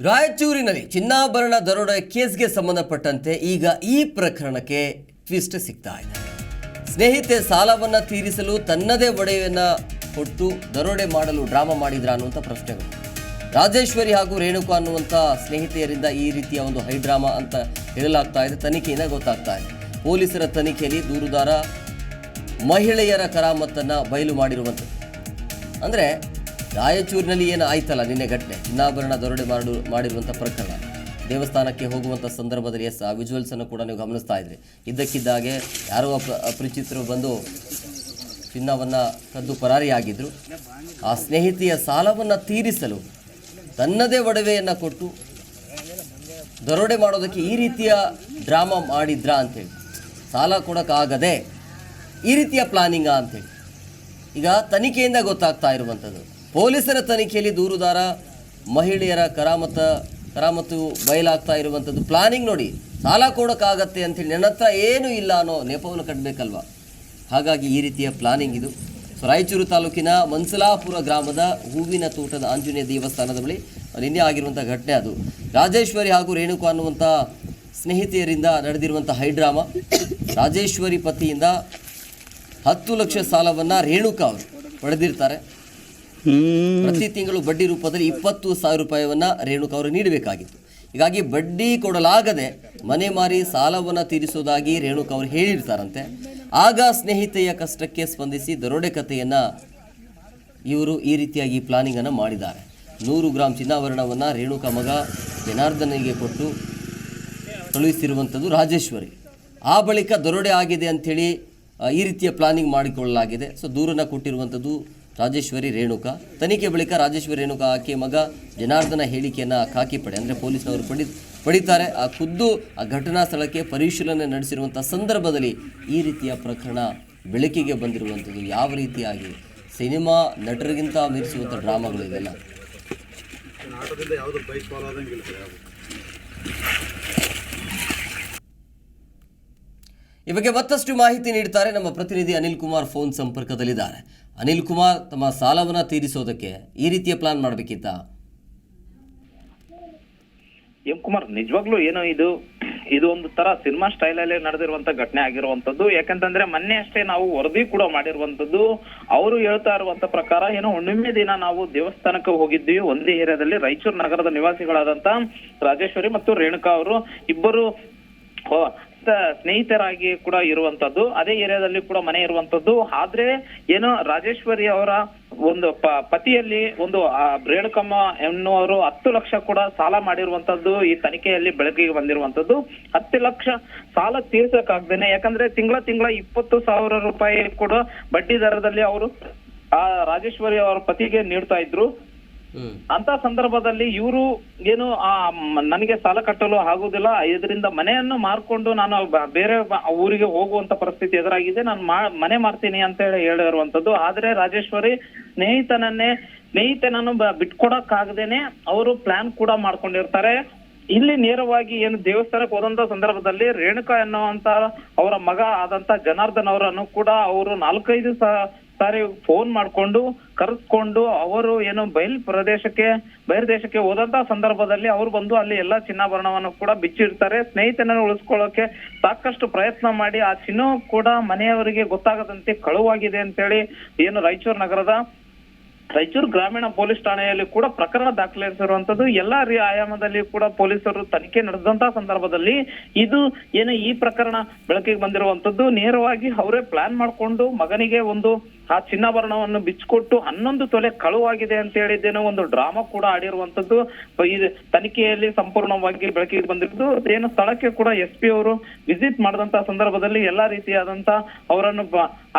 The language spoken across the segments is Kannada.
ರಾಯಚೂರಿನಲ್ಲಿ ಚಿನ್ನಾಭರಣ ದರೋಡೆ ಕೇಸ್ಗೆ ಸಂಬಂಧಪಟ್ಟಂತೆ ಈಗ ಈ ಪ್ರಕರಣಕ್ಕೆ ಟ್ವಿಸ್ಟ್ ಸಿಗ್ತಾ ಇದೆ. ಸ್ನೇಹಿತೆ ಸಾಲವನ್ನು ತೀರಿಸಲು ತನ್ನದೇ ಒಡೆಯನ್ನ ಕೊಟ್ಟು ದರೋಡೆ ಮಾಡಲು ಡ್ರಾಮಾ ಮಾಡಿದ್ರ ಅನ್ನುವಂಥ ಪ್ರಶ್ನೆಗಳು. ರಾಜೇಶ್ವರಿ ಹಾಗೂ ರೇಣುಕಾ ಅನ್ನುವಂಥ ಸ್ನೇಹಿತೆಯರಿಂದ ಈ ರೀತಿಯ ಒಂದು ಹೈಡ್ರಾಮಾ ಅಂತ ಹೇಳಲಾಗ್ತಾ ಇದೆ. ತನಿಖೆಯಿಂದ ಗೊತ್ತಾಗ್ತಾ ಇದೆ. ಪೊಲೀಸರ ತನಿಖೆಯಲ್ಲಿ ದೂರುದಾರ ಮಹಿಳೆಯರ ಕರಾಮತ್ತನ್ನು ಬಯಲು ಮಾಡಿರುವಂಥದ್ದು. ಅಂದರೆ ರಾಯಚೂರಿನಲ್ಲಿ ಏನು ಆಯ್ತಲ್ಲ ನಿನ್ನೆ ಘಟನೆ? ಚಿನ್ನಾಭರಣ ದರೋಡೆ ಮಾಡು, ಮಾಡಿರುವಂಥ ಪ್ರಕರಣ. ದೇವಸ್ಥಾನಕ್ಕೆ ಹೋಗುವಂಥ ಸಂದರ್ಭದಲ್ಲಿ ಎಸ್, ಆ ವಿಜುವಲ್ಸನ್ನು ಕೂಡ ನೀವು ಗಮನಿಸ್ತಾ ಇದ್ರಿ. ಇದ್ದಕ್ಕಿದ್ದಾಗೆ ಯಾರೋ ಅಪ, ಅಪರಿಚಿತರು ಬಂದು ಚಿನ್ನವನ್ನು ಕದ್ದು ಪರಾರಿಯಾಗಿದ್ದರು ಆ ಸ್ನೇಹಿತೆಯ ಸಾಲವನ್ನು ತೀರಿಸಲು ತನ್ನದೇ ಒಡವೆಯನ್ನು ಕೊಟ್ಟು ದರೋಡೆ ಮಾಡೋದಕ್ಕೆ ಈ ರೀತಿಯ ಡ್ರಾಮಾ ಮಾಡಿದ್ರ ಅಂತೇಳಿ. ಸಾಲ ಕೊಡೋಕ್ಕಾಗದೆ ಈ ರೀತಿಯ ಪ್ಲಾನಿಂಗಾ ಅಂತೇಳಿ. ಈಗ ತನಿಖೆಯಿಂದ ಗೊತ್ತಾಗ್ತಾ ಇರುವಂಥದ್ದು. ಪೊಲೀಸರ ತನಿಖೆಯಲ್ಲಿ ದೂರುದಾರ, ಮಹಿಳೆಯರ ಕರಾಮತ ಕರಾಮತ್ತು ಬಯಲಾಗ್ತಾ ಇರುವಂಥದ್ದು ಪ್ಲಾನಿಂಗ್ ನೋಡಿ, ಸಾಲ ಕೊಡೋಕ್ಕಾಗತ್ತೆ ಅಂತೇಳಿ ನನ್ನ ಹತ್ರ ಏನೂ ಇಲ್ಲ ಅನ್ನೋ ನೆಪವನ್ನು ಕಟ್ಟಬೇಕಲ್ವ ಹಾಗಾಗಿ ಈ ರೀತಿಯ ಪ್ಲಾನಿಂಗ್ ಇದು. ಸೊ, ರಾಯಚೂರು ತಾಲೂಕಿನ ಮನ್ಸಲಾಪುರ ಗ್ರಾಮದ ಹೂವಿನ ತೋಟದ ಆಂಜನೇಯ ದೇವಸ್ಥಾನದ ಬಳಿ ನಿನ್ನೆ ಆಗಿರುವಂಥ ಘಟನೆ ಅದು. ರಾಜೇಶ್ವರಿ ಹಾಗೂ ರೇಣುಕಾ ಅನ್ನುವಂಥ ಸ್ನೇಹಿತೆಯರಿಂದ ನಡೆದಿರುವಂಥ ಹೈಡ್ರಾಮಾ, ರಾಜೇಶ್ವರಿ ಪತಿಯಿಂದ ಹತ್ತು ಲಕ್ಷ ಸಾಲವನ್ನು ರೇಣುಕಾ ಅವರು ಪಡೆದಿರ್ತಾರೆ. ಪ್ರತಿ ತಿಂಗಳು ಬಡ್ಡಿ ರೂಪದಲ್ಲಿ ಇಪ್ಪತ್ತು ಸಾವಿರ ರೂಪಾಯಿಯನ್ನು ರೇಣುಕಾ ಅವರು ನೀಡಬೇಕಾಗಿತ್ತು. ಹೀಗಾಗಿ ಬಡ್ಡಿ ಕೊಡಲಾಗದೆ ಮನೆ ಮಾರಿ ಸಾಲವನ್ನು ತೀರಿಸುವುದಾಗಿ ರೇಣುಕಾ ಅವರು ಹೇಳಿರ್ತಾರಂತೆ. ಆಗ ಸ್ನೇಹಿತೆಯ ಕಷ್ಟಕ್ಕೆ ಸ್ಪಂದಿಸಿ ದರೋಡೆ ಕಥೆಯನ್ನು ಇವರು ಈ ರೀತಿಯಾಗಿ ಪ್ಲಾನಿಂಗನ್ನು ಮಾಡಿದ್ದಾರೆ. ನೂರು ಗ್ರಾಂ ಚಿನ್ನಾಭರಣವನ್ನು ರೇಣುಕಾ ಮಗ ಜನಾರ್ದನಿಗೆ ಕೊಟ್ಟು ಕಳುಹಿಸಿರುವಂಥದ್ದು ರಾಜೇಶ್ವರಿ. ಆ ಬಳಿಕ ದರೋಡೆ ಆಗಿದೆ ಅಂಥೇಳಿ ಈ ರೀತಿಯ ಪ್ಲಾನಿಂಗ್ ಮಾಡಿಕೊಳ್ಳಲಾಗಿದೆ. ಸೊ ದೂರನ್ನು ಕೊಟ್ಟಿರುವಂಥದ್ದು ರಾಜೇಶ್ವರಿ ರೇಣುಕಾ. ತನಿಖೆ ಬಳಿಕ ರಾಜೇಶ್ವರಿ ರೇಣುಕಾ ಆಕೆ ಮಗ ಜನಾರ್ದನ ಹೇಳಿಕೆಯನ್ನು ಖಾಕಿ ಪಡೆ. ಅಂದರೆ ಪೊಲೀಸ್ನವರು ಪಡಿ, ಪಡಿತಾರೆ. ಆ ಖುದ್ದು, ಆ ಘಟನಾ ಸ್ಥಳಕ್ಕೆ ಪರಿಶೀಲನೆ ನಡೆಸಿರುವಂಥ ಸಂದರ್ಭದಲ್ಲಿ ಈ ರೀತಿಯ ಪ್ರಕರಣ ಬೆಳಕಿಗೆ ಬಂದಿರುವಂಥದ್ದು ಯಾವ ರೀತಿಯಾಗಿ? ಸಿನಿಮಾ ನಟರಿಗಿಂತ ಮೀರಿಸುವಂಥ ಡ್ರಾಮಾಗಳು ಇದೆಲ್ಲ ಈ ಬಗ್ಗೆ ಮತ್ತಷ್ಟು ಮಾಹಿತಿ ನೀಡ್ತಾರೆ ನಮ್ಮ ಪ್ರತಿನಿಧಿ ಅನಿಲ್ ಕುಮಾರ್ ಫೋನ್ ಸಂಪರ್ಕದಲ್ಲಿದ್ದಾರೆ ಅನಿಲ್ ಕುಮಾರ್ ತಮ್ಮ ಸಾಲವನ್ನು ತೀರಿಸೋದಕ್ಕೆ ಈ ರೀತಿಯ ಪ್ಲಾನ್ ಮಾಡಬೇಕಿತ್ತ? ಎಂ ಕುಮಾರ್, ನಿಜವಾಗ್ಲೂ ಏನೋ ಇದು ಇದು ಒಂದು ತರ ಸಿನಿಮಾ ಸ್ಟೈಲ್ ಅಲ್ಲಿ ನಡೆದಿರುವಂತ ಘಟನೆ ಆಗಿರುವಂತದ್ದು ಯಾಕಂತಂದ್ರೆ ಮೊನ್ನೆ ಅಷ್ಟೇ ನಾವು ವರದಿ ಕೂಡ ಮಾಡಿರುವಂತದ್ದು ಅವರು ಹೇಳ್ತಾ ಇರುವಂತ ಪ್ರಕಾರ ಏನೋ ಹುಣ್ಣಿಮೆ ದಿನ ನಾವು ದೇವಸ್ಥಾನಕ್ಕೆ ಹೋಗಿದ್ವಿ ಒಂದೇ ಏರಿಯಾದಲ್ಲಿ ರಾಯಚೂರು ನಗರದ ನಿವಾಸಿಗಳಾದಂತ ರಾಜೇಶ್ವರಿ ಮತ್ತು ರೇಣುಕಾ ಅವರು ಇಬ್ಬರು ಹೋ, ಸ- ಸ್ನೇಹಿತರಾಗಿ ಕೂಡ ಇರುವಂತದ್ದು ಅದೇ ಏರಿಯಾದಲ್ಲಿ ಕೂಡ ಮನೆ ಇರುವಂತದ್ದು. ಆದ್ರೆ ಏನು ರಾಜೇಶ್ವರಿ ಅವರ ಒಂದು ಪತಿಯಲ್ಲಿ ಒಂದು ರೇಣುಕಮ್ಮ ಎನ್ನುವರು ಹತ್ತು ಲಕ್ಷ ಕೂಡ ಸಾಲ ಮಾಡಿರುವಂತದ್ದು ಈ ತನಿಖೆಯಲ್ಲಿ ಬೆಳಕಿಗೆ ಬಂದಿರುವಂತದ್ದು. ಹತ್ತು ಲಕ್ಷ ಸಾಲ ತೀರ್ಸಕ್ಕಾಗ್ದೇನೆ. ಯಾಕಂದ್ರೆ ತಿಂಗಳ ತಿಂಗಳ ಇಪ್ಪತ್ತು ಸಾವಿರ ರೂಪಾಯಿ ಕೂಡ ಬಡ್ಡಿ ದರದಲ್ಲಿ ಅವರು ಆ ರಾಜೇಶ್ವರಿ ಅವರ ಪತಿಗೆ ನೀಡ್ತಾ ಇದ್ರು. ಅಂತ ಸಂದರ್ಭದಲ್ಲಿ ಇವರು ಏನು, ಆ, ನನಗೆ ಸಾಲ ಕಟ್ಟಲು ಆಗುದಿಲ್ಲ ಇದರಿಂದ ಮನೆಯನ್ನು ಮಾರ್ಕೊಂಡು ನಾನು ಬೇರೆ ಊರಿಗೆ ಹೋಗುವಂತ ಪರಿಸ್ಥಿತಿ ಎದುರಾಗಿದೆ. ನಾನು ಮನೆ ಮಾರ್ತೀನಿ ಅಂತ ಹೇಳಿ ಹೇಳಿರುವಂತದ್ದು ಆದ್ರೆ ರಾಜೇಶ್ವರಿ ಸ್ನೇಹಿತನನ್ನೇ, ಸ್ನೇಹಿತನನ್ನು ಬಿಟ್ಕೊಡಕ್ ಬಿಟ್ಕೊಡಕ್ಕಾಗದೇನೆ ಅವರು ಪ್ಲಾನ್ ಕೂಡ ಮಾಡ್ಕೊಂಡಿರ್ತಾರೆ. ಇಲ್ಲಿ ನೇರವಾಗಿ ಏನು ದೇವಸ್ಥಾನಕ್ಕೆ ಹೋದಂತ ಸಂದರ್ಭದಲ್ಲಿ ರೇಣುಕಾ ಎನ್ನುವಂತ ಅವರ ಮಗ ಆದಂತ ಜನಾರ್ದನ್ ಅವರನ್ನು ಕೂಡ ಅವರು ನಾಲ್ಕೈದು ಸ- ಸಾರಿ ಫೋನ್ ಮಾಡ್ಕೊಂಡು ಕರೆಸ್ಕೊಂಡು ಅವರು ಏನು ಬಯಲ್ ಪ್ರದೇಶಕ್ಕೆ, ಬಯಲು ದೇಶಕ್ಕೆ ಹೋದಂತ ಸಂದರ್ಭದಲ್ಲಿ ಅವರು ಬಂದು ಅಲ್ಲಿ ಎಲ್ಲಾ ಚಿನ್ನಾಭರಣವನ್ನು ಕೂಡ ಬಿಚ್ಚಿಡ್ತಾರೆ. ಸ್ನೇಹಿತನನ್ನು ಉಳಿಸ್ಕೊಳ್ಳೋಕೆ ಸಾಕಷ್ಟು ಪ್ರಯತ್ನ ಮಾಡಿ, ಆ ಚಿನ್ನ ಕೂಡ ಮನೆಯವರಿಗೆ ಗೊತ್ತಾಗದಂತೆ ಕಳುವಾಗಿದೆ ಅಂತೇಳಿ ಏನು ರಾಯಚೂರು ನಗರದ, ರಾಯಚೂರು ಗ್ರಾಮೀಣ ಪೊಲೀಸ್ ಠಾಣೆಯಲ್ಲಿ ಕೂಡ ಪ್ರಕರಣ ದಾಖಲಿಸಿರುವಂತದ್ದು ಎಲ್ಲಾ ಆಯಾಮದಲ್ಲಿ ಕೂಡ ಪೊಲೀಸರು ತನಿಖೆ ನಡೆದಂತ ಸಂದರ್ಭದಲ್ಲಿ ಇದು ಏನು ಈ ಪ್ರಕರಣ ಬೆಳಕಿಗೆ ಬಂದಿರುವಂತದ್ದು ನೇರವಾಗಿ ಅವರೇ ಪ್ಲಾನ್ ಮಾಡ್ಕೊಂಡು ಮಗನಿಗೆ ಒಂದು ಆ ಚಿನ್ನಾಭರಣವನ್ನು ಬಿಚ್ಚಿಕೊಟ್ಟು ಹನ್ನೊಂದು ತೊಲೆ ಕಳುವಾಗಿದೆ ಅಂತ ಹೇಳಿದ್ದೇನೋ ಒಂದು ಡ್ರಾಮಾ ಕೂಡ ಆಡಿರುವಂತದ್ದು ತನಿಖೆಯಲ್ಲಿ ಸಂಪೂರ್ಣವಾಗಿ ಬೆಳಕಿಗೆ ಬಂದಿರೋದು. ಏನು ಸ್ಥಳಕ್ಕೆ ಕೂಡ ಎಸ್ ಪಿ ಅವರು ವಿಸಿಟ್ ಮಾಡಿದಂತಹ ಸಂದರ್ಭದಲ್ಲಿ ಎಲ್ಲಾ ರೀತಿಯಾದಂತ ಅವರನ್ನು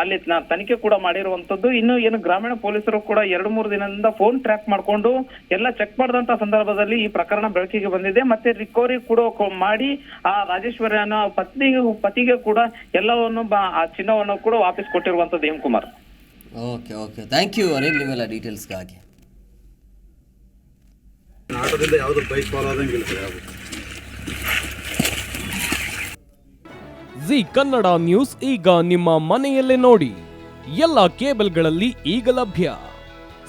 ಅಲ್ಲಿ ತನಿಖೆ ಕೂಡ ಮಾಡಿರುವಂತದ್ದು ಇನ್ನು ಏನು ಗ್ರಾಮೀಣ ಪೊಲೀಸರು ಕೂಡ ಎರಡು ಮೂರು ದಿನದಿಂದ ಫೋನ್ ಟ್ರ್ಯಾಕ್ ಮಾಡಿಕೊಂಡು ಎಲ್ಲ ಚೆಕ್ ಮಾಡಿದಂತ ಸಂದರ್ಭದಲ್ಲಿ ಈ ಪ್ರಕರಣ ಬೆಳಕಿಗೆ ಬಂದಿದೆ. ಮತ್ತೆ ರಿಕವರಿ ಕೂಡ ಮಾಡಿ ಆ ರಾಜೇಶ್ವರಿಯನ ಪತ್ನಿಗೆ ಪತಿಗೆ ಕೂಡ ಎಲ್ಲವನ್ನು ಆ ಚಿನ್ನವನ್ನು ಕೂಡ ವಾಪಸ್ ಕೊಟ್ಟಿರುವಂತದ್ದು Hem Kumar okay okay thank you Anil ನಿಮ್ಮೆಲ್ಲ ಡೀಟೇಲ್ಸ್ಗಾಗಿ ಆಟೋದಿಂದ ಯಾವುದು ಬೈಕ್ ಫಾಲೋ ಆದಂಗಿಲ್ಲ ಸರ್ ಯಾವುದು. ಜಿ ಕನ್ನಡ ನ್ಯೂಸ್ ಈಗ ನಿಮ್ಮ ಮನೆಯಲ್ಲೇ ನೋಡಿ. ಎಲ್ಲ ಕೇಬಲ್ಗಳಲ್ಲಿ ಈಗ ಲಭ್ಯ.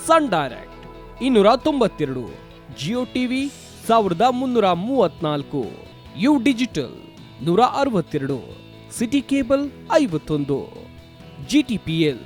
ಸನ್ ಡೈರೆಕ್ಟ್ ಇನ್ನೂರ ತೊಂಬತ್ತೆರಡು ಜಿಯೋ ಟಿವಿ ಸಾವಿರದ ಮುನ್ನೂರ ಮೂವತ್ನಾಲ್ಕು ಯು ಡಿಜಿಟಲ್ ನೂರ ಅರವತ್ತೆರಡು ಸಿಟಿ ಕೇಬಲ್ ಐವತ್ತೊಂದು ಜಿಟಿಪಿಎಲ್